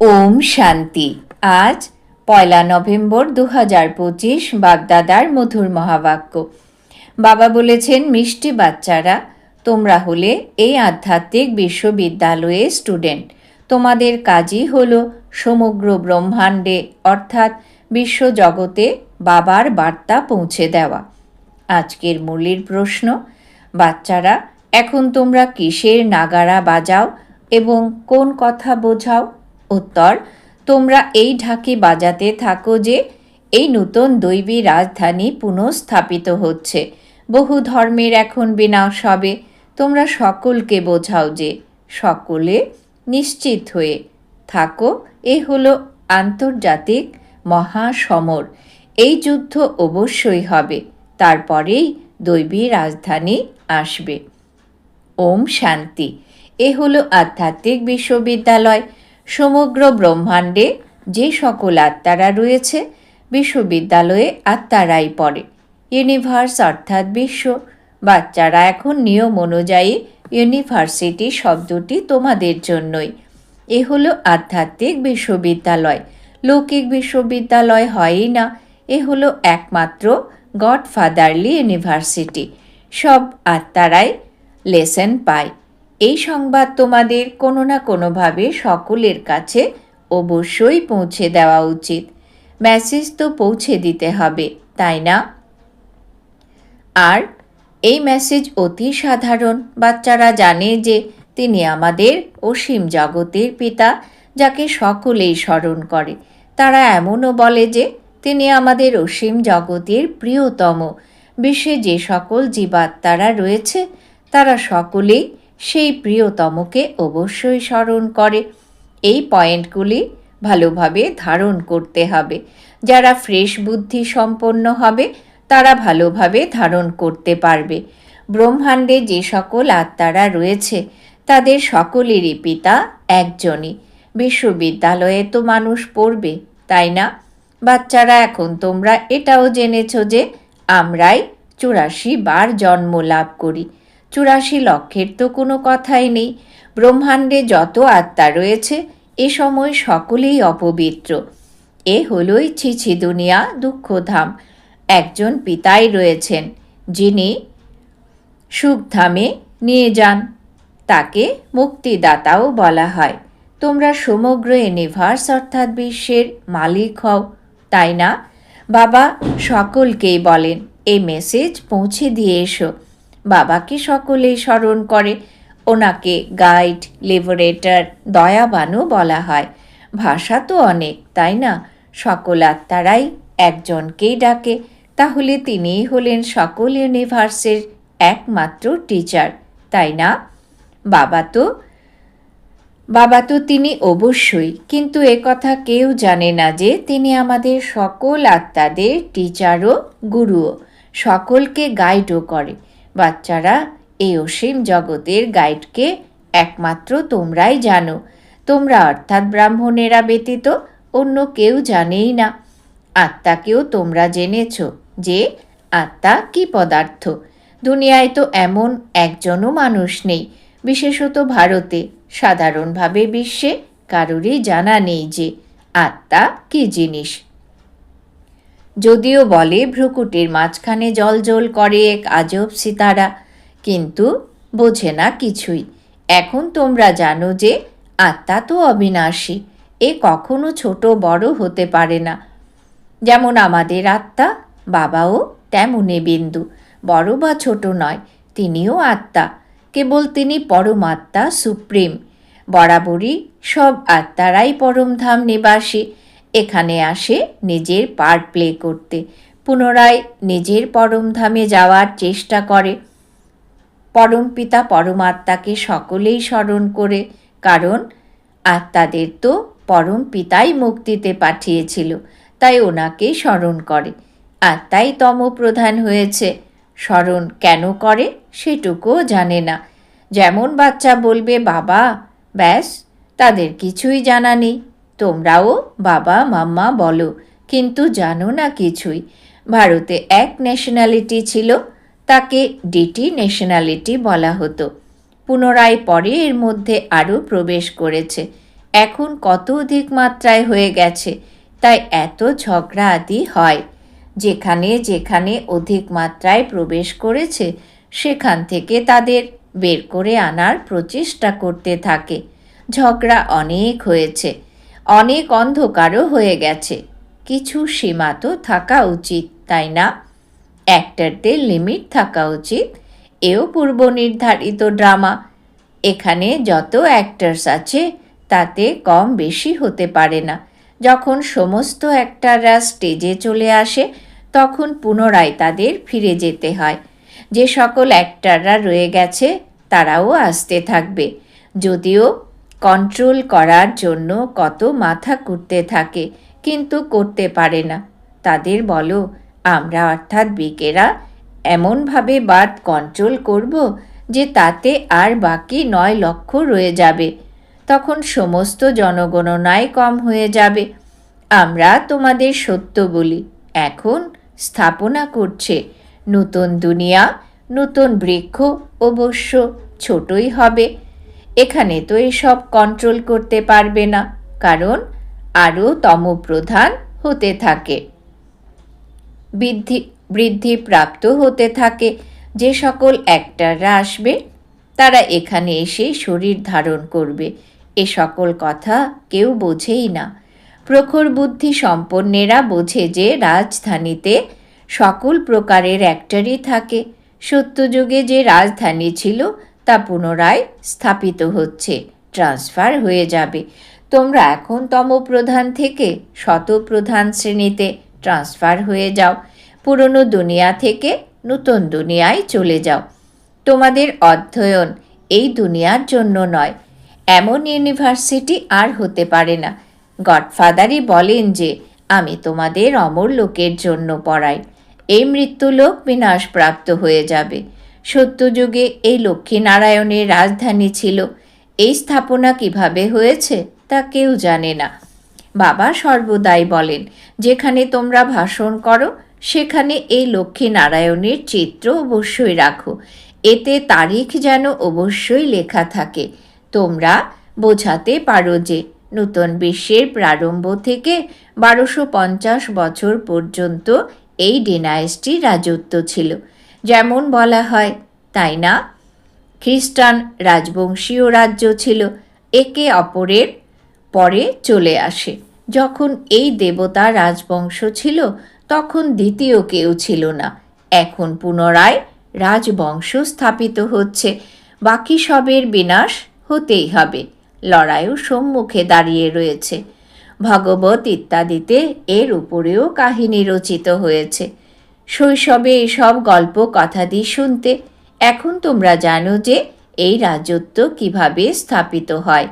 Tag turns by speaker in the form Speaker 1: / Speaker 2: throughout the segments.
Speaker 1: ওম শান্তি। আজ পয়লা নভেম্বর দু হাজার পঁচিশ বাগদাদার মধুর মহাবাক্য। বাবা বলেছেন, মিষ্টি বাচ্চারা, তোমরা হলে এই আধ্যাত্মিক বিশ্ববিদ্যালয়ে স্টুডেন্ট। তোমাদের কাজই হলো সমগ্র ব্রহ্মাণ্ডে, অর্থাৎ বিশ্বজগতে বাবার বার্তা পৌঁছে দেওয়া। আজকের মূলের প্রশ্ন, বাচ্চারা, এখন তোমরা কিসের নাগারা বাজাও এবং কোন কথা বোঝাও? উত্তর, তোমরা এই ঢাকি বাজাতে থাকো যে, এই নূতন দৈবী রাজধানী পুনঃস্থাপিত হচ্ছে। বহু ধর্মের এখন বিনাশ হবে। তোমরা সকলকে বোঝাও যে, সকলে নিশ্চিত হয়ে থাকো। এ হলো আন্তর্জাতিক মহাসমর। এই যুদ্ধ অবশ্যই হবে। তারপরেই দৈবী রাজধানী আসবে। ওম শান্তি। এ হলো আধ্যাত্মিক বিশ্ববিদ্যালয়। সমগ্র ব্রহ্মাণ্ডে যে সকল আত্মারা রয়েছে, বিশ্ববিদ্যালয়ে আত্মারাই পড়ে। ইউনিভার্স অর্থাৎ বিশ্ব। বাচ্চারা এখন নিয়ম অনুযায়ী ইউনিভার্সিটি শব্দটি তোমাদের জন্যই। এ হলো আধ্যাত্মিক বিশ্ববিদ্যালয়। লৌকিক বিশ্ববিদ্যালয় হয়ই না। এ হলো একমাত্র গডফাদারলি ইউনিভার্সিটি। সব আত্মারাই লেসেন পায়। এই সংবাদ তোমাদের কোনো না কোনোভাবে সকলের কাছে অবশ্যই পৌঁছে দেওয়া উচিত। মেসেজ তো পৌঁছে দিতে হবে, তাই না? আর, এই মেসেজ অতি সাধারণ। বাচ্চারা জানে যে তিনি আমাদের অসীম জগতের পিতা, যাকে সকলেই স্মরণ করে। তারা এমনও বলে যে তিনি আমাদের অসীম জগতের প্রিয়তম। বিশ্বে যে সকল জীবাত্মারা রয়েছে, তারা সকলেই সেই প্রিয়তমকে অবশ্যই স্মরণ করে। এই পয়েন্টগুলি ভালোভাবে ধারণ করতে হবে। যারা ফ্রেশ বুদ্ধি সম্পন্ন হবে, তারা ভালোভাবে ধারণ করতে পারবে। ব্রহ্মাণ্ডে যে সকল আত্মারা রয়েছে, তাদের সকলেরই পিতা একজনই। বিশ্ববিদ্যালয়ে তো মানুষ পড়বে, তাই না? বাচ্চারা, এখন তোমরা এটাও জেনেছ যে আমরাই চুরাশি বার জন্ম লাভ করি। চুরাশি লক্ষের তো কোনো কথাই নেই। ব্রহ্মাণ্ডে যত আত্মা রয়েছে, এ সময় সকলেই অপবিত্র। এ হলোই ছিছি দুনিয়া দুঃখধাম। একজন পিতাই রয়েছেন, যিনি সুখধামে নিয়ে যান। তাকে মুক্তিদাতাও বলা হয়। তোমরা সমগ্র ইউনিভার্স অর্থাৎ বিশ্বের মালিক হও, তাই না? বাবা সকলকেই বলেন এই মেসেজ পৌঁছে দিয়ে এসো। বাবাকে সকলেই স্মরণ করে। ওনাকে গাইড, লিবারেটর, দয়াবানও বলা হয়। ভাষা তো অনেক, তাই না? সকল আত্মারাই একজনকেই ডাকে। তাহলে তিনিই হলেন সকল ইউনিভার্সের একমাত্র টিচার, তাই না? বাবা তো বাবা তো তিনি অবশ্যই। কিন্তু এ কথা কেউ জানে না যে তিনি আমাদের সকল আত্মাদের টিচারও, গুরুও। সকলকে গাইডও করে। বাচ্চারা এই অসীম জগতের গাইডকে একমাত্র তোমরাই জানো। তোমরা অর্থাৎ ব্রাহ্মণেরা ব্যতীত অন্য কেউ জানেই না। আত্মাকেও তোমরা জেনেছ যে আত্মা কি পদার্থ। দুনিয়ায় তো এমন একজনও মানুষ নেই। বিশেষত ভারতে সাধারণভাবে বিশ্বে কারোরই জানা নেই যে আত্মা কি জিনিস। যদিও বলে ভ্রুকুটির মাঝখানে জল জল করে এক আজব সিতারা, কিন্তু বোঝে না কিছুই। এখন তোমরা জানো যে আত্মা তো অবিনাশী, এ কখনো ছোট বড় হতে পারে না। যেমন আমাদের আত্মা, বাবাও তেমনই বিন্দু, বড় বা ছোট নয়, তিনিও আত্মা। কেবল তিনি পরমাত্মা, সুপ্রিম। বরাবরই সব আত্মারাই পরমধাম নিবাসী। এখানে আসে নিজের পার্ট প্লে করতে। পুনরায় নিজের পরমধামে যাওয়ার চেষ্টা করে। পরম পরমপিতা পরমাত্মাকে সকলেই স্মরণ করে, কারণ আত্মাদের তো পরম পিতাই মুক্তিতে পাঠিয়েছিল, তাই ওনাকে স্মরণ করে। আত্মাই তম প্রধান হয়েছে, স্মরণ কেন করে সেটুকুও জানে না। যেমন বাচ্চা বলবে, বাবা, ব্যাস, তাদের কিছুই জানা নেই। তোমরাও বাবা, মাম্মা বলো। কিন্তু জানো না কিছুই। ভারতে এক ন্যাশনালিটি ছিল, তাকে ডিটি ন্যাশনালিটি বলা হতো। পুনরায় পরে এর মধ্যে আরও প্রবেশ করেছে। এখন কত অধিক মাত্রায় হয়ে গেছে, তাই এত ঝগড়া আদি হয়। যেখানে যেখানে অধিক মাত্রায় প্রবেশ করেছে, সেখান থেকে তাদের বের করে আনার প্রচেষ্টা করতে থাকে। ঝগড়া অনেক হয়েছে। অনেক অন্ধকারও হয়ে গেছে। কিছু সীমা তো থাকা উচিত, তাই না? অ্যাক্টারদের লিমিট থাকা উচিত। এও পূর্ব নির্ধারিত ড্রামা। এখানে যত অ্যাক্টার্স আছে, তাতে কম বেশি হতে পারে না। যখন সমস্ত অ্যাক্টাররা স্টেজে চলে আসে, তখন পুনরায় তাদের ফিরে যেতে হয়। যে সকল অ্যাক্টাররা রয়ে গেছে, তারাও আসতে থাকবে। যদিও কন্ট্রোল করার জন্য কত মাথা কুটতে থাকে, কিন্তু করতে পারে না। তাদের বলো, আমরা অর্থাৎ বিকেরা এমনভাবে বাদ কন্ট্রোল করব যে তাতে আর বাকি নয় লক্ষ রয়ে যাবে। তখন সমস্ত জনগণনায় কম হয়ে যাবে। আমরা তোমাদের সত্য বলি, এখন স্থাপনা করছে। নতুন দুনিয়া, নতুন বৃক্ষ অবশ্য ছোটই হবে। এখানে তো এসব কন্ট্রোল করতে পারবে না, কারণ আরও তমপ্রধান হতে থাকে। বৃদ্ধি বৃদ্ধি প্রাপ্ত হতে থাকে। যে সকল অ্যাক্টাররা আসবে, তারা এখানে এসে শরীর ধারণ করবে। এ সকল কথা কেউ বোঝেই না। প্রখর বুদ্ধি সম্পন্নেরা বোঝে যে রাজধানীতে সকল প্রকারের অ্যাক্টারই থাকে। সত্যযুগে যে রাজধানী ছিল তা পুনরায় স্থাপিত হচ্ছে ট্রান্সফার হয়ে যাবে। তোমরা এখন তমপ্রধান থেকে শতপ্রধান শ্রেণীতে ট্রান্সফার হয়ে যাও। পুরনো দুনিয়া থেকে নতুন দুনিয়ায় চলে যাও। তোমাদের অধ্যয়ন এই দুনিয়ার জন্য নয়। এমন ইউনিভার্সিটি আর হতে পারে না। গডফাদারই বলেন যে, আমি তোমাদের অমর লোকের জন্য পড়াই। এই মৃত্যুলোক বিনাশপ্রাপ্ত হয়ে যাবে। সত্যযুগে এই লক্ষ্মীনারায়ণের রাজধানী ছিল। এই স্থাপনা কীভাবে হয়েছে তা কেউ জানে না। বাবা সর্বদাই বলেন, যেখানে তোমরা ভাষণ করো, সেখানে এই লক্ষ্মীনারায়ণের চিত্র অবশ্যই রাখো। এতে তারিখ যেন অবশ্যই লেখা থাকে। তোমরা বোঝাতে পারো যে নূতন বিশ্বের প্রারম্ভ থেকে বারোশো পঞ্চাশ বছর পর্যন্ত এই ডিনাইসটি রাজত্ব ছিল। যেমন বলা হয়, তাই না? খ্রিস্টান রাজবংশীয় রাজ্য ছিল, একে অপরের পরে চলে আসে। যখন এই দেবতা রাজবংশ ছিল, তখন দ্বিতীয় কেউ ছিল না। এখন পুনরায় রাজবংশ স্থাপিত হচ্ছে। বাকি সবের বিনাশ হতেই হবে। লড়াইও সম্মুখে দাঁড়িয়ে রয়েছে। ভগবত ইত্যাদিতে এর উপরেও কাহিনী রচিত হয়েছে। শৈশবে এসব গল্প কথা দিয়ে শুনতে। এখন তোমরা জানো যে এই রাজত্ব কীভাবে স্থাপিত হয়।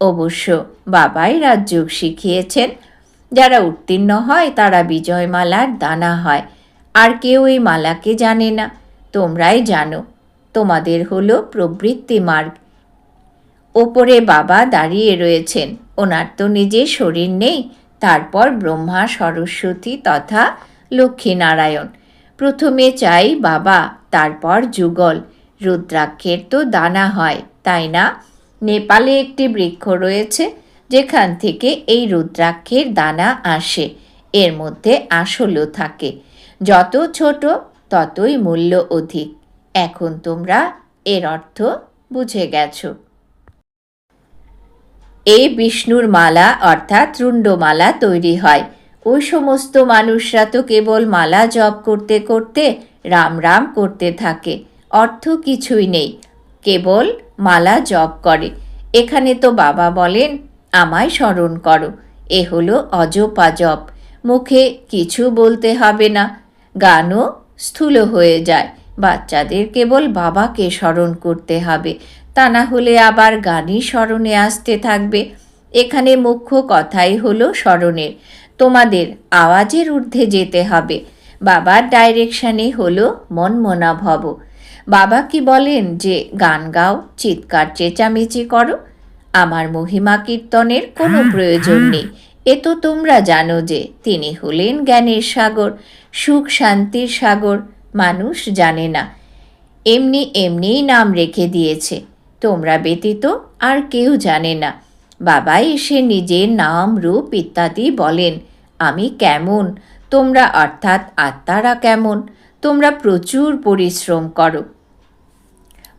Speaker 1: অবশ্য বাবাই রাজযোগ শিখিয়েছেন, যারা উত্তীর্ণ হয় তারা বিজয়মালার দানা হয়, আর কেউ এই মালাকে জানে না। তোমরাই জানো, তোমাদের হলো প্রবৃত্তি মার্গ। ওপরে বাবা দাঁড়িয়ে রয়েছেন, ওনার তো নিজের শরীর নেই, তারপর ব্রহ্মা, সরস্বতী তথা লক্ষ্মীনারায়ণ। প্রথমে চাই বাবা, তারপর যুগল। রুদ্রাক্ষের তো দানা হয়, তাই না? নেপালে একটি বৃক্ষ রয়েছে, যেখান থেকে এই রুদ্রাক্ষের দানা আসে। এর মধ্যে আসলও থাকে। যত ছোট, ততই মূল্য অধিক। এখন তোমরা এর অর্থ বুঝে গেছো। এই বিষ্ণুর মালা, অর্থাৎ রুণ্ডমালা তৈরি হয়। ওই সমস্ত মানুষরা তো কেবল মালা জপ করতে করতে, রাম রাম করতে থাকে। অর্থ কিছুই নেই, কেবল মালা জপ করে। এখানে তো বাবা বলেন, আমায় স্মরণ করো, এ হলো অজপা জপ। মুখে কিছু বলতে হবে না, গানও স্থূল হয়ে যায়। বাচ্চাদের কেবল বাবাকে স্মরণ করতে হবে, তা না হলে আবার গানই স্মরণে আসতে থাকবে। এখানে মুখ্য কথাই হলো স্মরণের। তোমাদের আওয়াজের ঊর্ধ্বে যেতে হবে। বাবার ডাইরেকশানে হলো মনমনা ভব। বাবা কি বলেন যে গান গাও চিৎকার চেঁচামেচি করো। আমার মহিমা কীর্তনের কোনো প্রয়োজন নেই। এ তো তোমরা জানো যে তিনি হলেন জ্ঞানের সাগর সুখ শান্তির সাগর মানুষ জানে না। এমনি এমনিই নাম রেখে দিয়েছে। তোমরা ব্যতীত আর কেউ জানে না। বাবা এসে নিজের নাম, রূপ ইত্যাদি বলেন, আমি কেমন? তোমরা অর্থাৎ আত্মারা কেমন? তোমরা প্রচুর পরিশ্রম করো।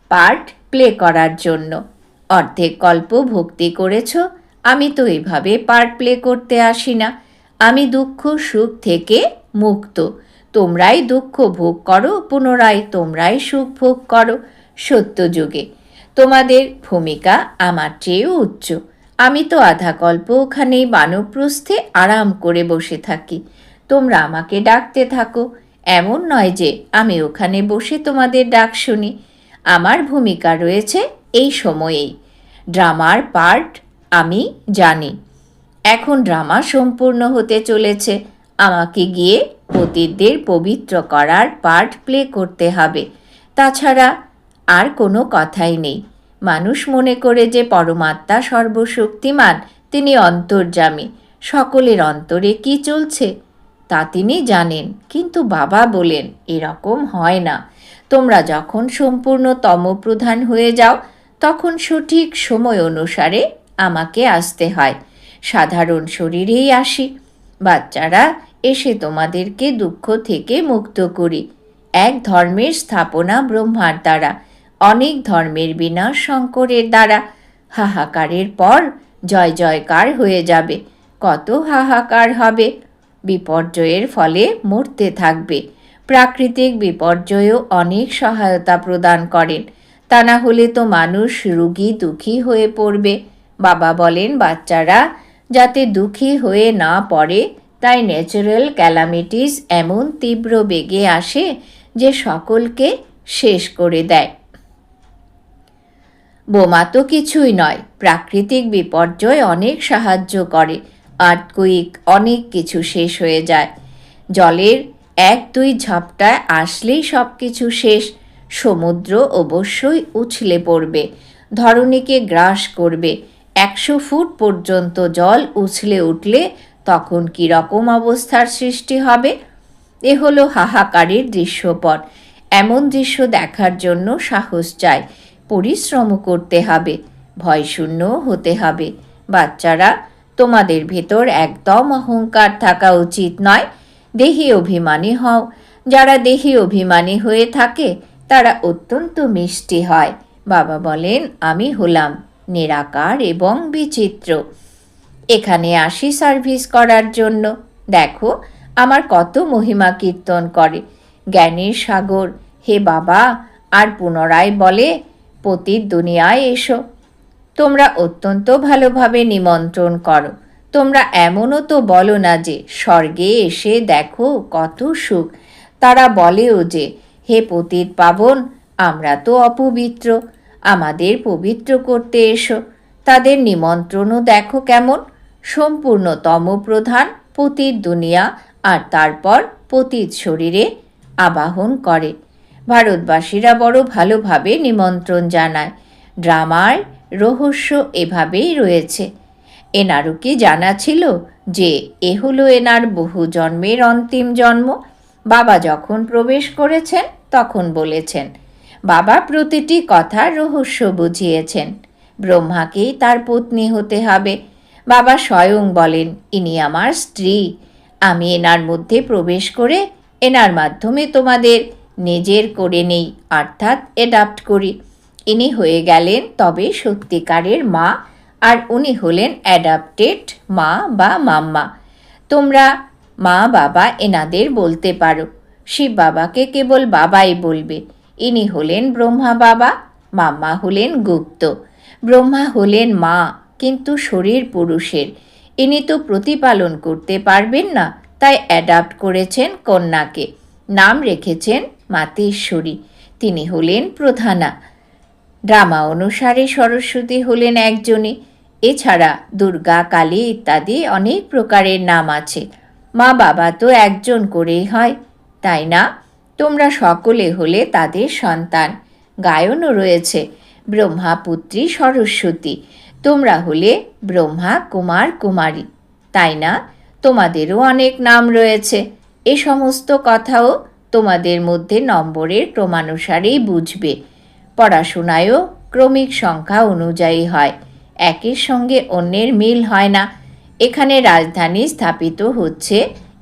Speaker 1: পার্ট প্লে করার জন্য। অর্ধেক কল্প ভক্তি করেছ? আমি তো এভাবে পার্ট প্লে করতে আসি না। আমি দুঃখ, সুখ থেকে মুক্ত। তোমরাই দুঃখ ভোগ করো, পুনরায় তোমরাই সুখ ভোগ করো। সত্যযুগে। তোমাদের ভূমিকা আমার চেয়েও উচ্চ। আমি তো আধা কল্প ওখানেই বানপ্রস্থে আরাম করে বসে থাকি। তোমরা আমাকে ডাকতে থাকো। এমন নয় যে আমি ওখানে বসে তোমাদের ডাক শুনি। আমার ভূমিকা রয়েছে এই সময়েই। ড্রামার পার্ট আমি জানি। এখন ড্রামা সম্পূর্ণ হতে চলেছে। আমাকে গিয়ে পতিতদের পবিত্র করার পার্ট প্লে করতে হবে। তাছাড়া আর কোনো কথাই নেই। মানুষ মনে করে যে পরমাত্মা সর্বশক্তিমান, তিনি অন্তর্যামী। সকলের অন্তরে কি চলছে? তা তিনি জানেন, কিন্তু বাবা বলেন, এরকম হয় না। তোমরা যখন সম্পূর্ণ তমপ্রধান হয়ে যাও, তখন সঠিক সময় অনুসারে আমাকে আসতে হয়। সাধারণ শরীরেই আসি। বাচ্চারা এসে তোমাদেরকে দুঃখ থেকে মুক্ত করি। এক ধর্মের স্থাপনা ব্রহ্মার দ্বারা। অনেক ধর্মের বিনাশ শঙ্করের দ্বারা। হাহাকারের পর জয় জয়কার হয়ে যাবে। কত হাহাকার হবে? বিপর্যয়ের ফলে মরতে থাকবে। প্রাকৃতিক বিপর্যয়ও অনেক সহায়তা প্রদান করেন। তা না হলে তো মানুষ রুগী দুঃখী হয়ে পড়বে। বাবা বলেন, বাচ্চারা যাতে দুঃখী হয়ে না পড়ে, তাই ন্যাচারাল ক্যালামিটিস এমন তীব্র বেগে আসে যে সকলকে শেষ করে দেয়। বোমা তো কিছুই নয়। প্রাকৃতিক বিপর্যয় অনেক সাহায্য করে। আর্থকুইক অনেক কিছু শেষ হয়ে যায়। জলের এক দুই ঝাপটায় আসলেই সব কিছু শেষ। সমুদ্র অবশ্যই উছলে পড়বে। ধরণীকে গ্রাস করবে। একশো ফুট পর্যন্ত জল উছলে উঠলে তখন কী রকম অবস্থার সৃষ্টি হবে? এ হলো হাহাকারের দৃশ্যপট। এমন দৃশ্য দেখার জন্য সাহস চাই। পরিশ্রম করতে হবে, ভয়শূন্য হতে হবে। বাচ্চারা, তোমাদের ভেতর একদম অহংকার থাকা উচিত নয়। দেহি অভিমানী হও। যারা দেহি অভিমানী হয়ে থাকে, তারা অত্যন্ত মিষ্টি হয়। বাবা বলেন, আমি হলাম নিরাকার এবং বিচিত্র। এখানে আসি সার্ভিস করার জন্য। দেখো, আমার কত মহিমা কীর্তন করে। জ্ঞানের সাগর, হে বাবা! আর পুনরায় বলে পতির দুনিয়ায় এসো। তোমরা অত্যন্ত ভালোভাবে নিমন্ত্রণ করো। তোমরা এমনও তো বলো না যে, স্বর্গে এসে দেখো কত সুখ। তারা বলেও যে, হে পতিত পাবন, আমরা তো অপবিত্র। আমাদের পবিত্র করতে এসো। তাদের নিমন্ত্রণও দেখো কেমন। সম্পূর্ণ তমপ্রধান পতির দুনিয়া আর তারপর পতিত শরীরে আবাহন করে। ভারতবাসীরা বড় ভালোভাবে নিমন্ত্রণ জানায়। ড্রামার রহস্য এভাবেই রয়েছে। এনারও কি জানা ছিল যে, এ হলো এনার বহু জন্মের অন্তিম জন্ম। বাবা যখন প্রবেশ করেছেন, তখন বলেছেন, বাবা প্রতিটি কথার রহস্য বুঝিয়েছেন। ব্রহ্মাকেই তার পত্নী হতে হবে। বাবা স্বয়ং বলেন, ইনি আমার স্ত্রী। আমি এনার মধ্যে প্রবেশ করে এনার মাধ্যমে তোমাদের নিজের করে নেই, অর্থাৎ অ্যাডাপ্ট করি। ইনি হয়ে গেলেন তবে সত্যিকারের মা, আর উনি হলেন অ্যাডাপ্টেড মা বা মাম্মা। তোমরা মা, বাবা এনাদের বলতে পারো। শিব বাবাকে কেবল বাবাই বলবে। ইনি হলেন ব্রহ্মা বাবা, মাম্মা হলেন গুপ্ত। ব্রহ্মা হলেন মা, কিন্তু শরীর পুরুষের। ইনি তো প্রতিপালন করতে পারবেন না, তাই অ্যাডাপ্ট করেছেন কন্যাকে। নাম রেখেছেন মাতেশ্বরী। তিনি হলেন প্রধানা। ড্রামা অনুসারে সরস্বতী হলেন একজনই। এছাড়া দুর্গা, কালী ইত্যাদি অনেক প্রকারের নাম আছে। মা বাবা তো একজন করেই হয়। তাই না? তোমরা সকলে হলে তাদের সন্তান। গায়নও রয়েছে। ব্রহ্মা পুত্রী সরস্বতী। তোমরা হলে ব্রহ্মা কুমার কুমারী। তাই না? তোমাদেরও অনেক নাম রয়েছে। এ সমস্ত কথাও তোমাদের মধ্যে নম্বরের ক্রমানুসারেই বুঝবে। পড়াশোনায়ও ক্রমিক সংখ্যা অনুযায়ী হয়। একের সঙ্গে অন্যের মিল হয় না। এখানে রাজধানী স্থাপিত হচ্ছে।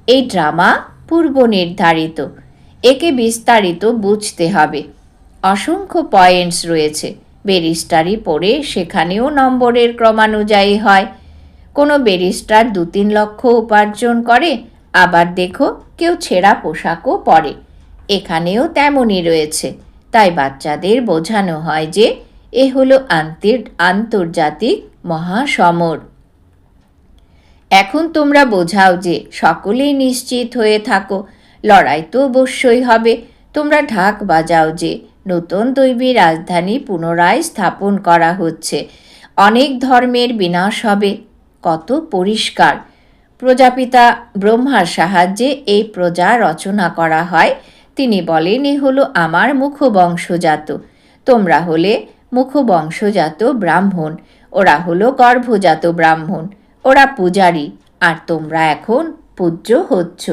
Speaker 1: এই ড্রামা পূর্ব নির্ধারিত। একে বিস্তারিত বুঝতে হবে। অসংখ্য পয়েন্টস রয়েছে। ব্যারিস্টারি পড়ে সেখানেও নম্বরের ক্রমানুযায়ী হয়। কোনো ব্যারিস্টার দু তিন লক্ষ উপার্জন করে। আবার দেখো কেউ ছেঁড়া পোশাকও পরে। এখানেও তেমনই রয়েছে। তাই বাচ্চাদের বোঝানো হয় যে এ হলো আন্তর, আন্তর্জাতিক মহাসমর। এখন তোমরা বোঝাও যে সকলেই নিশ্চিত হয়ে থাকো। লড়াই তো অবশ্যই হবে। তোমরা ঢাক বাজাও যে নতুন দৈবী রাজধানী পুনরায় স্থাপন করা হচ্ছে। অনেক ধর্মের বিনাশ হবে। কত পরিষ্কার। প্রজাপিতা ব্রহ্মার সাহায্যে এই প্রজা রচনা করা হয়। তিনি বলেন, এ হলো আমার মুখবংশজাত। তোমরা হলে মুখবংশজাত ব্রাহ্মণ। ওরা হলো গর্ভজাত ব্রাহ্মণ। ওরা পূজারী, আর তোমরা এখন পূজ্য হচ্ছ।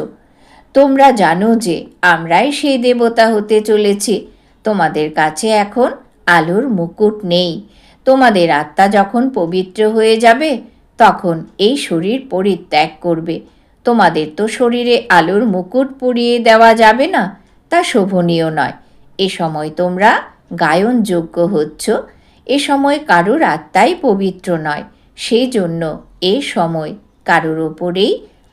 Speaker 1: তোমরা জানো যে আমরাই সেই দেবতা হতে চলেছি। তোমাদের কাছে এখন আলোর মুকুট নেই। তোমাদের আত্মা যখন পবিত্র হয়ে যাবে তখন এই শরীর পরিত্যাগ করবে। তোমাদের তো শরীরে আলোর মুকুট পরিয়ে দেওয়া যাবে না, তা শোভনীয় নয়। এ সময় তোমরা গায়নযোগ্য হচ্ছ। এ সময় কারোর আত্মাই পবিত্র নয়। সেই জন্য এ সময় কারোর ওপরেই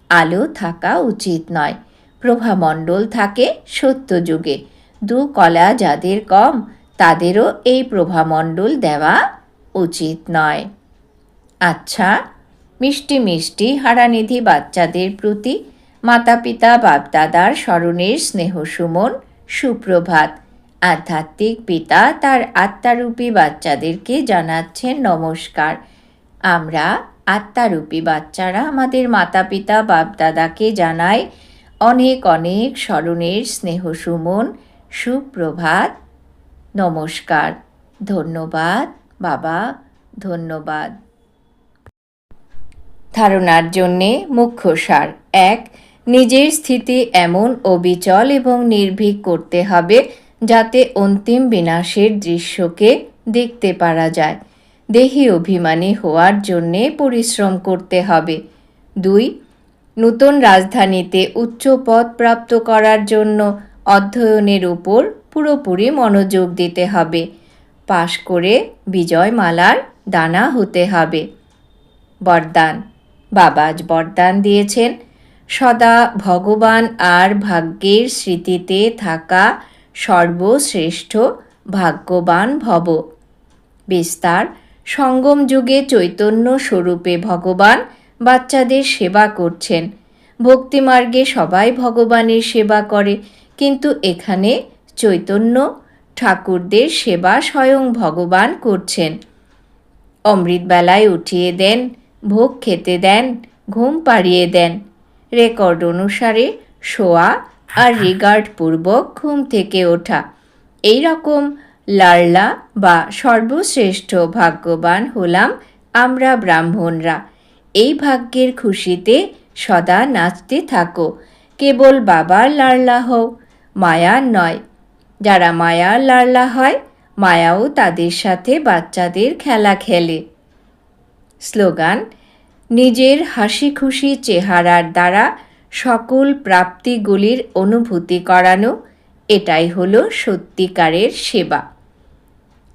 Speaker 1: আলো থাকা উচিত নয়। প্রভামণ্ডল থাকে সত্যযুগে। দু কলা যাদের কম, তাদেরও এই প্রভামণ্ডল দেওয়া উচিত নয়। আচ্ছা মিষ্টি মিষ্টি হারানিধি বাচ্চাদের প্রতি মাতা পিতা বাপদাদার স্মরণের স্নেহ সুমন, সুপ্রভাত। আধ্যাত্মিক পিতা তার আত্মারূপী বাচ্চাদেরকে জানাচ্ছেন নমস্কার। আমরা আত্মারূপী বাচ্চারা আমাদের মাতা পিতা বাপদাদাকে জানাই অনেক অনেক স্মরণের স্নেহ সুমন, সুপ্রভাত। নমস্কার। ধন্যবাদ, বাবা, ধন্যবাদ। ধারণার জন্যে মুখ্য সার। এক, নিজের স্থিতি এমন অবিচল এবং নির্ভীক করতে হবে যাতে অন্তিম বিনাশের দৃশ্যকে দেখতে পারা যায়। দেহি অভিমানী হওয়ার জন্যে পরিশ্রম করতে হবে। দুই, নূতন রাজধানীতে উচ্চ পদ প্রাপ্ত করার জন্য অধ্যয়নের উপর পুরোপুরি মনোযোগ দিতে হবে। পাশ করে বিজয়মালার দানা হতে হবে। বরদান বাবাজ বরদান দিয়েছেন। সদা ভগবান আর ভাগ্যের স্মৃতিতে থাকা সর্বশ্রেষ্ঠ ভাগ্যবান ভব। বিস্তার, সঙ্গম যুগে চৈতন্য স্বরূপে ভগবান বাচ্চাদের সেবা করছেন। ভক্তিমার্গে সবাই ভগবানের সেবা করে, কিন্তু এখানে চৈতন্য ঠাকুরদের সেবা স্বয়ং ভগবান করছেন। অমৃতবেলায় উঠিয়ে দেন ভোগ খেতে দেন, ঘুম পাড়িয়ে দেন। রেকর্ড অনুসারে শোয়া আর রিগার্ড পূর্বক ঘুম থেকে ওঠা। এই রকম লাড়লা বা সর্বশ্রেষ্ঠ ভাগ্যবান হলাম আমরা ব্রাহ্মণরা। এই ভাগ্যের খুশিতে সদা নাচতে থাকো। কেবল বাবার লাড়লা হও, মায়ার নয়। যারা মায়ার লাড়লা হয়, মায়াও তাদের সাথে বাচ্চাদের খেলা খেলে। স্লোগান, নিজের হাসি খুশি চেহারার দ্বারা সকল প্রাপ্তিগুলির অনুভূতি করানো, এটাই হলো সত্যিকারের সেবা।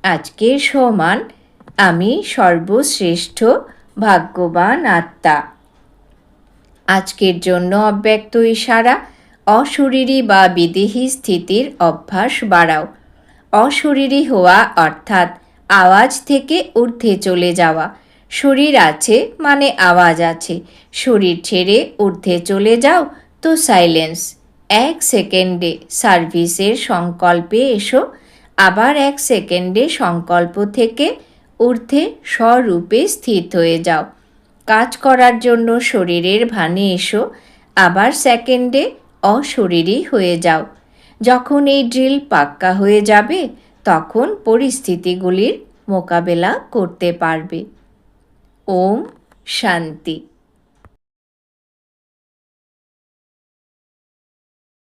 Speaker 1: আজকের সমান আমি সর্বশ্রেষ্ঠ ভাগ্যবান আত্মা। আজকের জন্য অব্যক্ত ইশারা, অশরীরী বা বিদেহী স্থিতির অভ্যাস বাড়াও। অশরীরী হওয়া অর্থাৎ আওয়াজ থেকে ঊর্ধ্বে চলে যাওয়া। শরীর আছে মানে আওয়াজ আছে। শরীর ছেড়ে ঊর্ধ্বে চলে যাও তো সাইলেন্স এক সেকেন্ডে সার্ভিসের সংকল্পে এসো। আবার এক সেকেন্ডে সংকল্প থেকে ঊর্ধ্বে স্বরূপে স্থিত হয়ে যাও। কাজ করার জন্য শরীরের ভানে এসো। আবার সেকেন্ডে অশরীরই হয়ে যাও। যখন এই ড্রিল পাক্কা হয়ে যাবে, তখন পরিস্থিতিগুলির মোকাবেলা করতে পারবে। ওম শান্তি